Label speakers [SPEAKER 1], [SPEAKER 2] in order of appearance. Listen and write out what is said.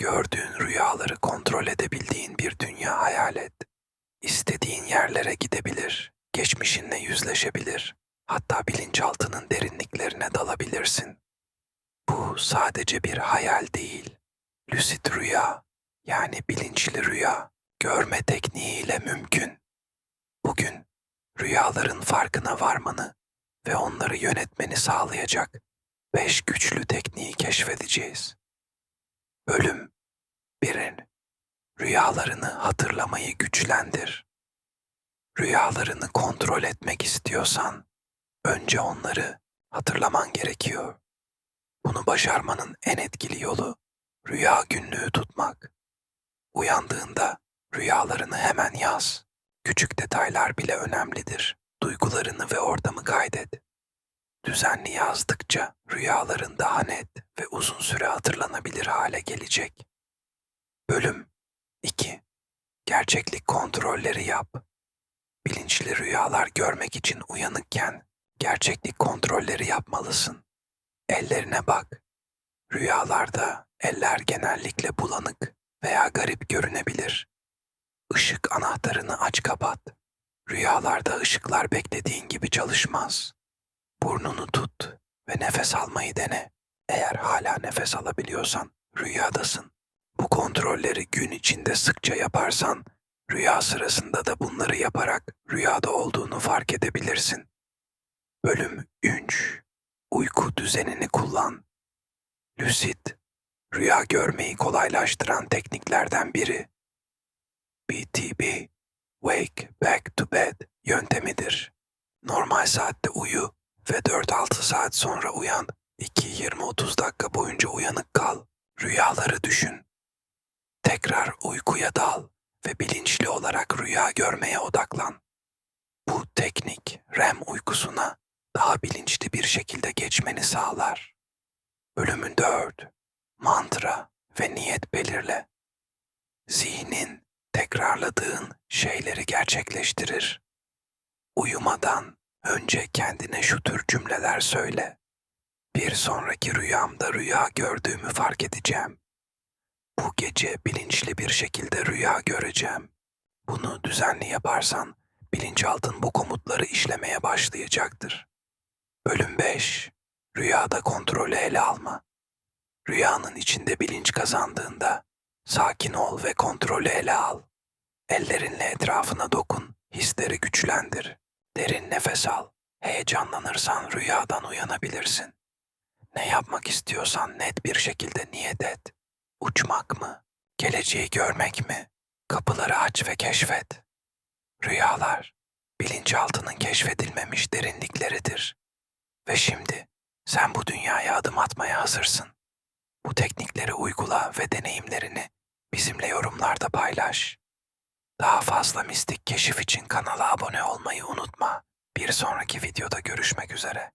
[SPEAKER 1] Gördüğün rüyaları kontrol edebildiğin bir dünya hayal et. İstediğin yerlere gidebilir, geçmişinle yüzleşebilir, hatta bilinçaltının derinliklerine dalabilirsin. Bu sadece bir hayal değil, lucid rüya, yani bilinçli rüya, görme tekniğiyle mümkün. Bugün rüyaların farkına varmanı ve onları yönetmeni sağlayacak beş güçlü tekniği keşfedeceğiz. Bölüm 1. Rüyalarını hatırlamayı güçlendir. Rüyalarını kontrol etmek istiyorsan önce onları hatırlaman gerekiyor. Bunu başarmanın en etkili yolu rüya günlüğü tutmak. Uyandığında rüyalarını hemen yaz. Küçük detaylar bile önemlidir. Duygularını ve ortamı kaydet. Düzenli yazdıkça rüyaların daha net ve uzun süre hatırlanabilir hale gelecek. Bölüm 2. Gerçeklik kontrolleri yap. Bilinçli rüyalar görmek için uyanıkken gerçeklik kontrolleri yapmalısın. Ellerine bak. Rüyalarda eller genellikle bulanık veya garip görünebilir. Işık anahtarını aç kapat. Rüyalarda ışıklar beklediğin gibi çalışmaz. Burnunu tut ve nefes almayı dene. Eğer hala nefes alabiliyorsan rüyadasın. Bu kontrolleri gün içinde sıkça yaparsan rüya sırasında da bunları yaparak rüyada olduğunu fark edebilirsin. Bölüm 3 Uyku düzenini kullan. Lucid, rüya görmeyi kolaylaştıran tekniklerden biri. BTB, Wake Back to Bed yöntemidir. Normal saatte uyu ve 4-6 saat sonra uyan. 2-20-30 dakika boyunca uyanık kal. Rüyaları düşün. Tekrar uykuya dal ve bilinçli olarak rüya görmeye odaklan. Bu teknik REM uykusuna daha bilinçli bir şekilde geçmeni sağlar. Bölümün 4. Mantra ve niyet belirle. Zihnin tekrarladığın şeyleri gerçekleştirir. Uyumadan önce kendine şu tür cümleler söyle. Bir sonraki rüyamda rüya gördüğümü fark edeceğim. Bu gece bilinçli bir şekilde rüya göreceğim. Bunu düzenli yaparsan bilinçaltın bu komutları işlemeye başlayacaktır. Bölüm 5. Rüyada kontrolü ele alma. Rüyanın içinde bilinç kazandığında sakin ol ve kontrolü ele al. Ellerinle etrafına dokun, hisleri güçlendir. Derin nefes al. Heyecanlanırsan rüyadan uyanabilirsin. Ne yapmak istiyorsan net bir şekilde niyet et. Uçmak mı? Geleceği görmek mi? Kapıları aç ve keşfet. Rüyalar, bilinçaltının keşfedilmemiş derinlikleridir. Ve şimdi sen bu dünyaya adım atmaya hazırsın. Bu teknikleri uygula ve deneyimlerini bizimle yorumlarda paylaş. Daha fazla mistik keşif için kanala abone olmayı unutma. Bir sonraki videoda görüşmek üzere.